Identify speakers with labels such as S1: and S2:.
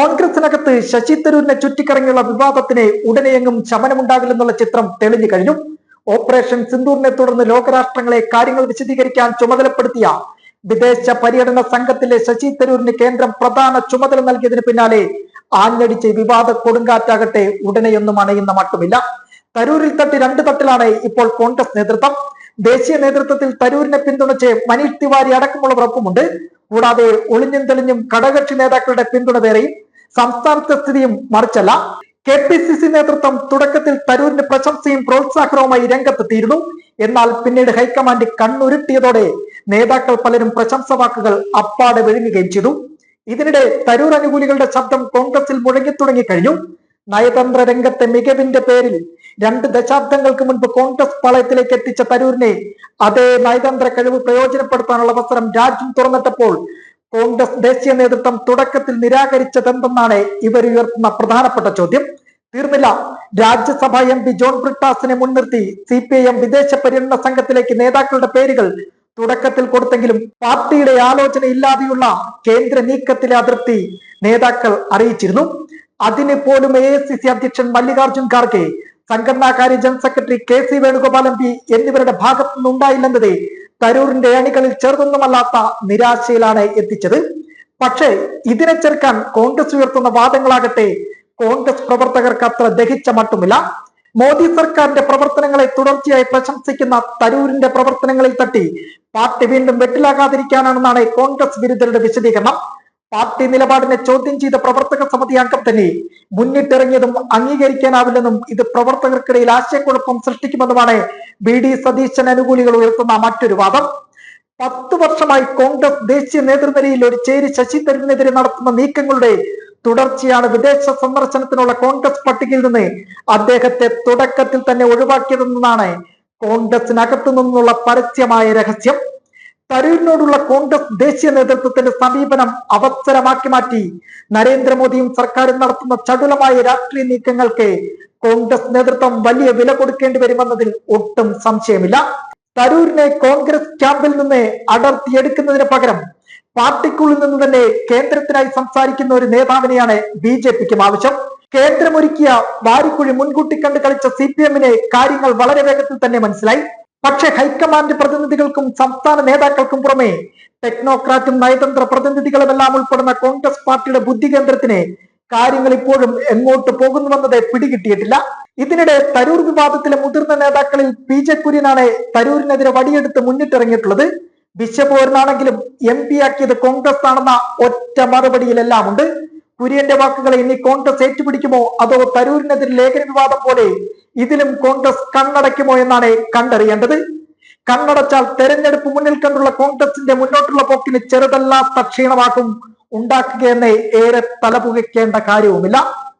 S1: കോൺഗ്രസിനകത്ത് ശശി തരൂരിനെ ചുറ്റിക്കറങ്ങിയുള്ള വിവാദത്തിന് ഉടനെയെങ്ങും ശമനമുണ്ടാകില്ലെന്നുള്ള ചിത്രം തെളിഞ്ഞു കഴിഞ്ഞു. ഓപ്പറേഷൻ സിന്ദൂറിനെ തുടർന്ന് ലോകരാഷ്ട്രങ്ങളെ കാര്യങ്ങൾ വിശദീകരിക്കാൻ ചുമതലപ്പെടുത്തിയ വിദേശ പര്യടന സംഘത്തിലെ ശശി തരൂരിന് കേന്ദ്രം പ്രധാന ചുമതല നൽകിയതിന് പിന്നാലെ ആഞ്ഞടിച്ച് വിവാദ കൊടുങ്കാറ്റാകട്ടെ ഉടനെയൊന്നും അണയുന്ന മട്ടുമില്ല. തരൂരിൽ തട്ടി രണ്ട് തട്ടിലാണ് ഇപ്പോൾ കോൺഗ്രസ് നേതൃത്വം. ദേശീയ നേതൃത്വത്തിൽ തരൂരിനെ പിന്തുണച്ച് മനീഷ് തിവാരി അടക്കമുള്ളവർ ഒപ്പമുണ്ട് കൂടാതെ ഒളിഞ്ഞും തെളിഞ്ഞും ഘടകകക്ഷി നേതാക്കളുടെ പിന്തുണ വേറെയും. സംസ്ഥാനത്തെ സ്ഥിതിയും മറിച്ചല്ല. കെ പി സി സി നേതൃത്വം തുടക്കത്തിൽ തരൂരിന്റെ പ്രശംസയും പ്രോത്സാഹനവുമായി രംഗത്തെത്തിയിരുന്നു. എന്നാൽ പിന്നീട് ഹൈക്കമാൻഡ് കണ്ണുരുട്ടിയതോടെ നേതാക്കൾ പലരും പ്രശംസ വാക്കുകൾ അപ്പാടെ വിഴുങ്ങുകയും ചെയ്തു. ഇതിനിടെ തരൂർ അനുകൂലികളുടെ ശബ്ദം കോൺഗ്രസിൽ മുഴങ്ങിത്തുടങ്ങി കഴിഞ്ഞു. നയതന്ത്ര രംഗത്തെ മികവിന്റെ പേരിൽ രണ്ട് ദശാബ്ദങ്ങൾക്ക് മുൻപ് കോൺഗ്രസ് പാളയത്തിലേക്ക് എത്തിച്ച തരൂരിനെ അതേ നയതന്ത്ര കഴിവ് പ്രയോജനപ്പെടുത്താനുള്ള അവസരം രാജ്യം തുറന്നിട്ടപ്പോൾ കോൺഗ്രസ് ദേശീയ നേതൃത്വം തുടക്കത്തിൽ നിരാകരിച്ചതെന്തെന്നാണ് ഇവർ ഉയർത്തുന്ന പ്രധാനപ്പെട്ട ചോദ്യം. തീർന്നില്ല. രാജ്യസഭ എം പി ജോൺ ബ്രിട്ടാസിനെ മുൻനിർത്തി സി പി ഐ എം വിദേശ പര്യടന സംഘത്തിലേക്ക് നേതാക്കളുടെ പേരുകൾ തുടക്കത്തിൽ കൊടുത്തെങ്കിലും പാർട്ടിയുടെ ആലോചന ഇല്ലാതെയുള്ള കേന്ദ്ര നീക്കത്തിലെ അതൃപ്തി നേതാക്കൾ അറിയിച്ചിരുന്നു. അതിന് പോലും എ ഐ സി സി അധ്യക്ഷൻ Mallikarjun Kharge സംഘടനാകാര്യ general secretary K C Venugopal M P എന്നിവരുടെ ഭാഗത്തു നിന്നുണ്ടായില്ലെന്നത് തരൂരിന്റെ അണികളിൽ ചെറുതൊന്നുമല്ലാത്ത നിരാശയിലാണ് എത്തിച്ചത്. പക്ഷേ ഇതിനെ ചെറുക്കാൻ കോൺഗ്രസ് ഉയർത്തുന്ന വാദങ്ങളാകട്ടെ കോൺഗ്രസ് പ്രവർത്തകർക്ക് അത്ര ദഹിച്ച മട്ടുമില്ല. മോദി സർക്കാരിന്റെ പ്രവർത്തനങ്ങളെ തുടർച്ചയായി പ്രശംസിക്കുന്ന തരൂരിന്റെ പ്രവർത്തനങ്ങളിൽ തട്ടി പാർട്ടി വീണ്ടും വെട്ടിലാകാതിരിക്കാനാണെന്നാണ് കോൺഗ്രസ് വിരുദ്ധരുടെ വിശദീകരണം. പാർട്ടി നിലപാടിനെ ചോദ്യം ചെയ്ത പ്രവർത്തക സമിതി അംഗം തന്നെ മുന്നിട്ടിറങ്ങിയതും അംഗീകരിക്കാനാവില്ലെന്നും ഇത് പ്രവർത്തകർക്കിടയിൽ ആശയക്കുഴപ്പം സൃഷ്ടിക്കുമെന്നുമാണ് ബി ഡി സതീശൻ അനുകൂലികൾ ഉയർത്തുന്ന മറ്റൊരു വാദം. പത്തു വർഷമായി കോൺഗ്രസ് ദേശീയ നേതൃനിരയിൽ ഒരു ചേരി ശശി തരൂരിനെതിരെ നടത്തുന്ന നീക്കങ്ങളുടെ തുടർച്ചയാണ് വിദേശ സന്ദർശനത്തിനുള്ള കോൺഗ്രസ് പട്ടികയിൽ നിന്ന് അദ്ദേഹത്തെ തുടക്കത്തിൽ തന്നെ ഒഴിവാക്കിയതെന്നാണ് കോൺഗ്രസിനകത്തു നിന്നുള്ള പരസ്യമായ രഹസ്യം. തരൂരിനോടുള്ള കോൺഗ്രസ് ദേശീയ നേതൃത്വത്തിന്റെ സമീപനം അവസരമാക്കി മാറ്റി. നരേന്ദ്രമോദിയും സർക്കാരും നടത്തുന്ന ചടുലമായ രാഷ്ട്രീയ നീക്കങ്ങൾക്ക് കോൺഗ്രസ് നേതൃത്വം വലിയ വില കൊടുക്കേണ്ടി വരുമെന്നതിൽ ഒട്ടും സംശയമില്ല. തരൂരിനെ കോൺഗ്രസ് ക്യാമ്പിൽ നിന്ന് അടർത്തിയെടുക്കുന്നതിന് പകരം പാർട്ടിക്കുള്ളിൽ നിന്ന് തന്നെ കേന്ദ്രത്തിനായി സംസാരിക്കുന്ന ഒരു നേതാവിനെയാണ് ബി ജെ പിക്കും ആവശ്യം. കേന്ദ്രമൊരുക്കിയ വാരിക്കുഴി മുൻകൂട്ടി കണ്ട് കളിച്ച സി പി എമ്മിനെ കാര്യങ്ങൾ വളരെ വേഗത്തിൽ തന്നെ മനസ്സിലായി. പക്ഷേ ഹൈക്കമാൻഡ് പ്രതിനിധികൾക്കും സംസ്ഥാന നേതാക്കൾക്കും പുറമെ ടെക്നോക്രാറ്റും നയതന്ത്ര പ്രതിനിധികളുമെല്ലാം ഉൾപ്പെടുന്ന കോൺഗ്രസ് പാർട്ടിയുടെ ബുദ്ധി കേന്ദ്രത്തിന് കാര്യങ്ങൾ ഇപ്പോഴും എങ്ങോട്ട് പോകുന്നുവെന്നത് പിടികിട്ടിയിട്ടില്ല. ഇതിനിടെ തരൂർ വിവാദത്തിലെ മുതിർന്ന നേതാക്കളിൽ പി ജെ കുര്യനാണ് തരൂരിനെതിരെ വടിയെടുത്ത് മുന്നിട്ടിറങ്ങിയിട്ടുള്ളത്. ബിഷപ്പോരനാണെങ്കിലും എം പി ആക്കിയത് കോൺഗ്രസ് ആണെന്ന ഒറ്റ മറുപടിയിലെല്ലാം ഉണ്ട്. കുര്യന്റെ വാക്കുകളെ ഇനി കോൺഗ്രസ് ഏറ്റുപിടിക്കുമോ? അതോ തരൂരിനെതിരെ ലേഖന വിവാദം പോലെ ഇതിലും കോൺഗ്രസ് കണ്ണടയ്ക്കുമോ എന്നാണ് കണ്ടറിയേണ്ടത്. കണ്ണടച്ചാൽ തെരഞ്ഞെടുപ്പ് മുന്നിൽ കണ്ടുള്ള കോൺഗ്രസിന്റെ മുന്നോട്ടുള്ള പോക്കിന് ചെറുതല്ലാത്ത ക്ഷീണമാക്കും ഉണ്ടാക്കുകയെന്ന് ഏറെ തലപുകയ്ക്കേണ്ട കാര്യവുമില്ല.